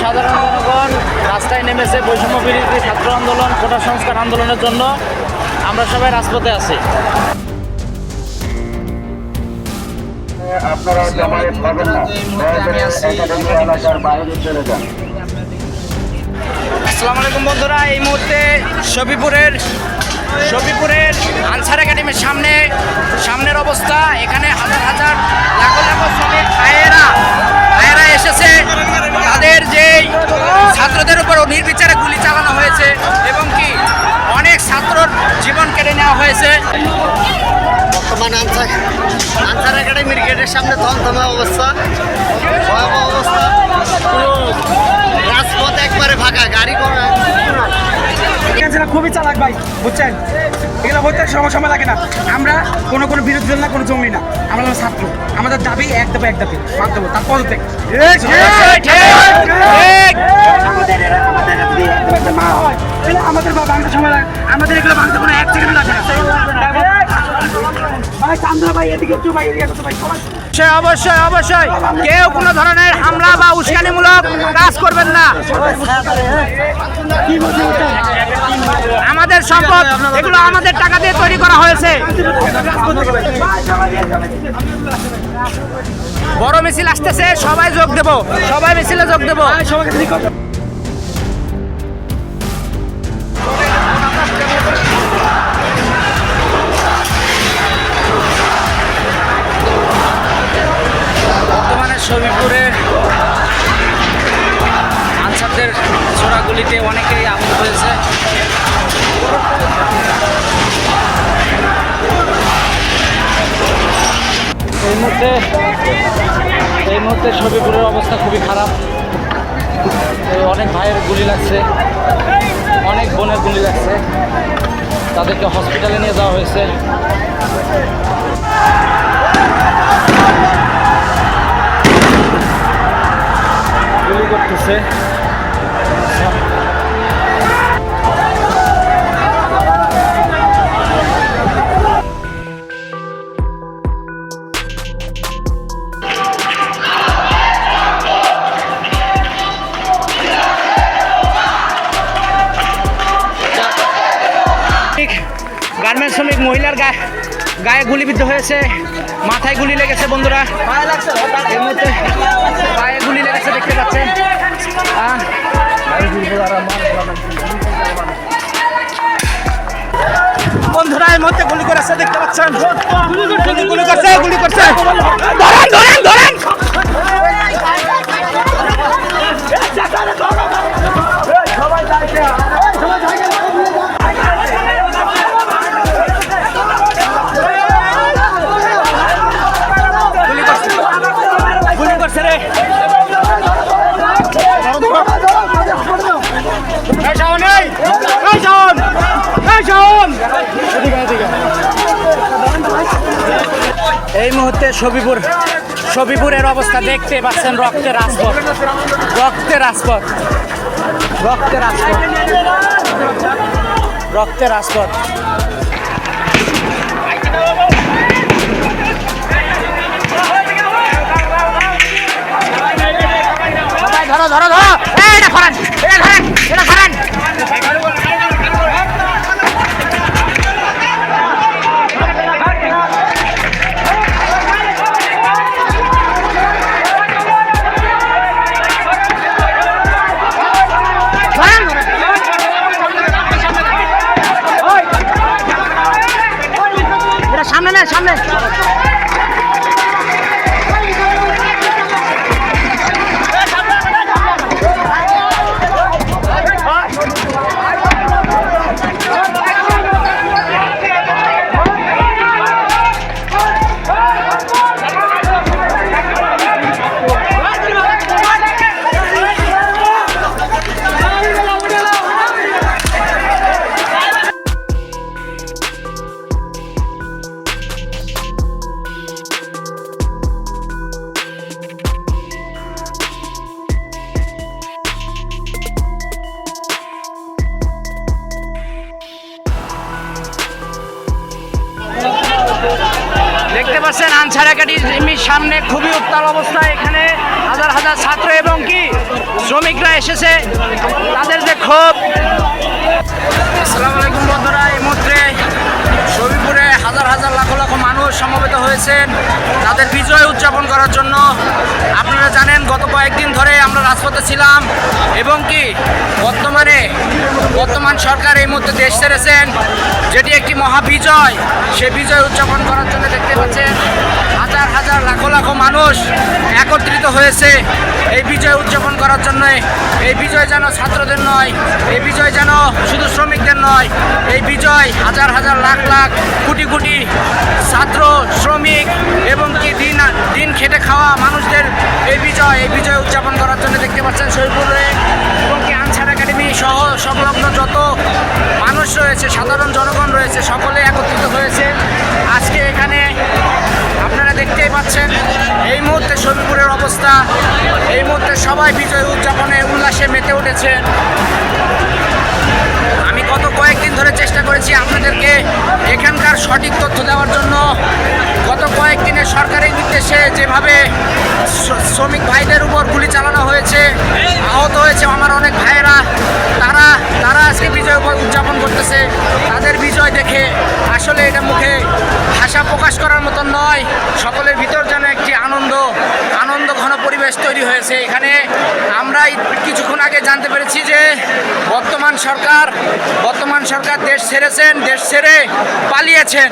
সাধারণ জনগণ রাস্তায় নেমেছে বৈষম্য বিরোধী ছাত্র আন্দোলন কোটা সংস্কার আন্দোলনের জন্য। আমরা সবাই রাজপথে আছি। আপনারা জামায়াত পাবেন না। এলাকার বাইরে চলে যান। আসসালামু আলাইকুম বন্ধুরা এই মুহূর্তে শফিপুরের শফিপুরের আনসার একাডেমির সামনে, সামনের অবস্থা, এখানে হাজার হাজার লাখো লাখো শ্রমিক, ভাইয়েরা ভাইয়েরা এসেছে। তাদের যেই ছাত্রদের উপর নির্বিচারে গুলি চালানো হয়েছে এবং কি অনেক ছাত্রর জীবন কেড়ে নেওয়া হয়েছে। বর্তমান আনসার আনসার একাডেমির গেটের সামনে থমথমে অবস্থা, ভয়াবহ অবস্থা। রাজপথ একবারে ফাঁকা, গাড়ি করা এখানে খুবই চালাক ভাই বুঝছেন? এগুলো হইতে সময় সময় লাগে না। আমরা কোনো কোনো বিরোধী দল না কোনো জমি না। আমরা ছাত্র। আমাদের দাবি এক দাবি এক দাবি। বাদ দেবো তার পদত্যাগ আমাদের আমরা সময় লাগে। আমাদের এগুলো ভাঙতে কোনো এক সেকেন্ড লাগে অবশ্যই অবশ্যই কেউ কোনো ধরনের হামলা বা উস্কানিমূলক কাজ করবেন না। সম্পদ, এগুলো আমাদের টাকা দিয়ে তৈরি করা হয়েছে। বড় মিছিল আসতেছে, সবাই যোগ দেব, সবাই মিছিলে যোগ দেব। বর্তমানে শরীরপুরে আনসারদের ছোড়াগুলিতে অনেকেই মুহূর্তে এই মুহূর্তে শরীরপুরের অবস্থা খুবই খারাপ। অনেক ভাইয়ের গুলি লাগছে। অনেক বোনের গুলি লাগছে। তাদেরকে হসপিটালে নিয়ে যাওয়া হয়েছে। গুলি করতেছে। মহিলার গায়ে গায়ে গুলিবিদ্ধ হয়েছে মাথায় গুলি লেগেছে বন্ধুরা। এই মুহূর্তে পায়ে গুলি লেগেছে দেখতে পাচ্ছেন। বন্ধুরা এই মুহূর্তে গুলি করেছে দেখতে পাচ্ছেন। গুলি করছে গুলি করছে। ধরেন ধরেন ধরেন। মুহূর্তে সবিপুর সবিপুরের অবস্থা দেখতে পাচ্ছেন রক্তের রাজপথ। রক্তের রাজপথ। রক্তের রাজপথ। রক্তের রাজপথ। Oh, my God. দেখতে পাচ্ছেন আনসার একাডেমির সামনে খুবই উত্তাল অবস্থা এখানে। হাজার হাজার ছাত্র এবং কি, শ্রমিকরা এসেছে তাদের যে ক্ষোভ। আসসালামু আলাইকুম সমবেত হয়েছেন। তাদের বিজয় উদযাপন করার জন্য আপনারা জানেন, গত কয়েকদিন ধরে আমরা রাজপথে ছিলাম এবং কি বর্তমানে বর্তমান সরকার এই মুহূর্তে দেশ ছেড়েছেন। যেটি একটি মহা বিজয় সে বিজয় উদযাপন করার জন্য দেখতে পাচ্ছেন, হাজার হাজার লাখো লাখো মানুষ একত্রিত হয়েছে এই বিজয় উদযাপন করার জন্য। এই বিজয় যেন ছাত্রদের নয়, এই বিজয় যেন শুধু শ্রমিকদের নয়, এই বিজয় হাজার হাজার লাখ লাখ কোটি কোটি ছাত্র শ্রমিক এবং কি দিন দিন খেটে খাওয়া মানুষদের এই বিজয় এই বিজয় উদযাপন করার জন্য দেখতে পাচ্ছেন শহীদপুরে এবং কি আনসার একাডেমি সহ সংলগ্ন যত মানুষ রয়েছে, সাধারণ জনগণ রয়েছে, সকলে একত্রিত হয়েছে। আজকে এখানে আপনারা দেখতেই পাচ্ছেন, এই মুহূর্তে শরীরপুরের অবস্থা, এই মুহূর্তে সবাই বিজয় উদযাপনে উল্লাসে মেতে উঠেছে। কয়েকদিন ধরে চেষ্টা করেছি আপনাদেরকে এখানকার সঠিক তথ্য দেওয়ার জন্য। গত কয়েকদিনে সরকারের নির্দেশে যেভাবে শ্রমিক ভাইদের উপর গুলি চালানো হয়েছে, আহত হয়েছে আমার অনেক ভাইয়েরা। তারা তারা আজকে বিজয় উদযাপন করতেছে। বিজয় দেখে আসলে এটা মুখে ভাষা প্রকাশ করার মতন নয়। সকলের ভিতর যেন একটি আনন্দ আনন্দ ঘন পরিবেশ তৈরি হয়েছে। এখানে আমরা কিছুক্ষণ আগে জানতে পেরেছি যে বর্তমান সরকার বর্তমান সরকার দেশ ছেড়েছেন, দেশ ছেড়ে পালিয়েছেন।